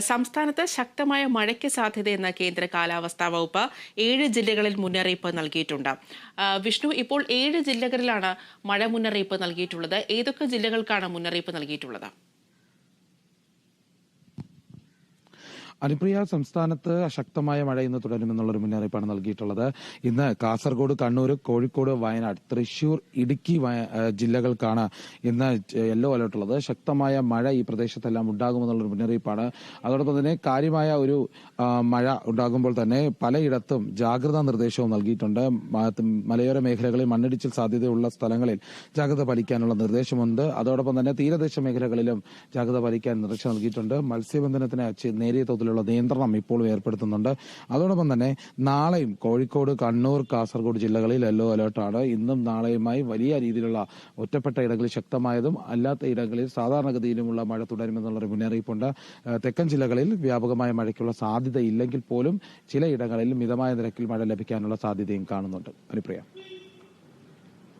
സംസ്ഥാനത്ത് ശക്തമായ മഴയ്ക്ക് സാധ്യതയെന്ന കേന്ദ്ര കാലാവസ്ഥാ വകുപ്പ് ഏഴ് ജില്ലകളിൽ മുന്നറിയിപ്പ് നൽകിയിട്ടുണ്ട്. വിഷ്ണു ഇപ്പോൾ ഏഴ് ജില്ലകളിലാണ് മഴ മുന്നറിയിപ്പ് നൽകിയിട്ടുള്ളത്. ഏതൊക്കെ ജില്ലകൾക്കാണ് മുന്നറിയിപ്പ് നൽകിയിട്ടുള്ളത്? അനുപ്രിയ സംസ്ഥാനത്ത് ശക്തമായ മഴ ഇന്ന് തുടരുമെന്നുള്ളൊരു മുന്നറിയിപ്പാണ് നൽകിയിട്ടുള്ളത്. ഇന്ന് കാസർഗോഡ് കണ്ണൂർ കോഴിക്കോട് വയനാട് തൃശൂർ ഇടുക്കി ജില്ലകൾക്കാണ് ഇന്ന് യെല്ലോ അലർട്ട് ഉള്ളത് ശക്തമായ മഴ ഈ പ്രദേശത്തെല്ലാം ഉണ്ടാകുമെന്നുള്ളൊരു മുന്നറിയിപ്പാണ്. അതോടൊപ്പം തന്നെ കാര്യമായ ഒരു മഴ ഉണ്ടാകുമ്പോൾ തന്നെ പലയിടത്തും ജാഗ്രതാ നിർദ്ദേശവും നൽകിയിട്ടുണ്ട്. മലയോര മേഖലകളിൽ മണ്ണിടിച്ചിൽ സാധ്യതയുള്ള സ്ഥലങ്ങളിൽ ജാഗ്രത പാലിക്കാനുള്ള നിർദ്ദേശമുണ്ട്. അതോടൊപ്പം തന്നെ തീരദേശ മേഖലകളിലും ജാഗ്രത പാലിക്കാൻ നിർദ്ദേശം നൽകിയിട്ടുണ്ട്. മത്സ്യബന്ധനത്തിന് നേരിയ നേരിയ തോതിലുള്ള നിയന്ത്രണം ഇപ്പോൾ ഏർപ്പെടുത്തുന്നുണ്ട്. അതോടൊപ്പം തന്നെ നാളെയും കോഴിക്കോട് കണ്ണൂർ കാസർഗോഡ് ജില്ലകളിൽ യെല്ലോ അലേർട്ടാണ് ഇന്നും നാളെയുമായി വലിയ രീതിയിലുള്ള ഒറ്റപ്പെട്ട ഇടങ്ങളിൽ ശക്തമായതും അല്ലാത്ത ഇടങ്ങളിൽ സാധാരണഗതിയിലുമുള്ള മഴ തുടരുമെന്നുള്ളൊരു മുന്നറിയിപ്പുണ്ട്. തെക്കൻ ജില്ലകളിൽ വ്യാപകമായ മഴയ്ക്കുള്ള സാധ്യത ഇല്ലെങ്കിൽ പോലും ചിലയിടങ്ങളിൽ മിതമായ നിരക്കിൽ മഴ ലഭിക്കാനുള്ള സാധ്യതയും കാണുന്നുണ്ട്. അനുപ്രിയ.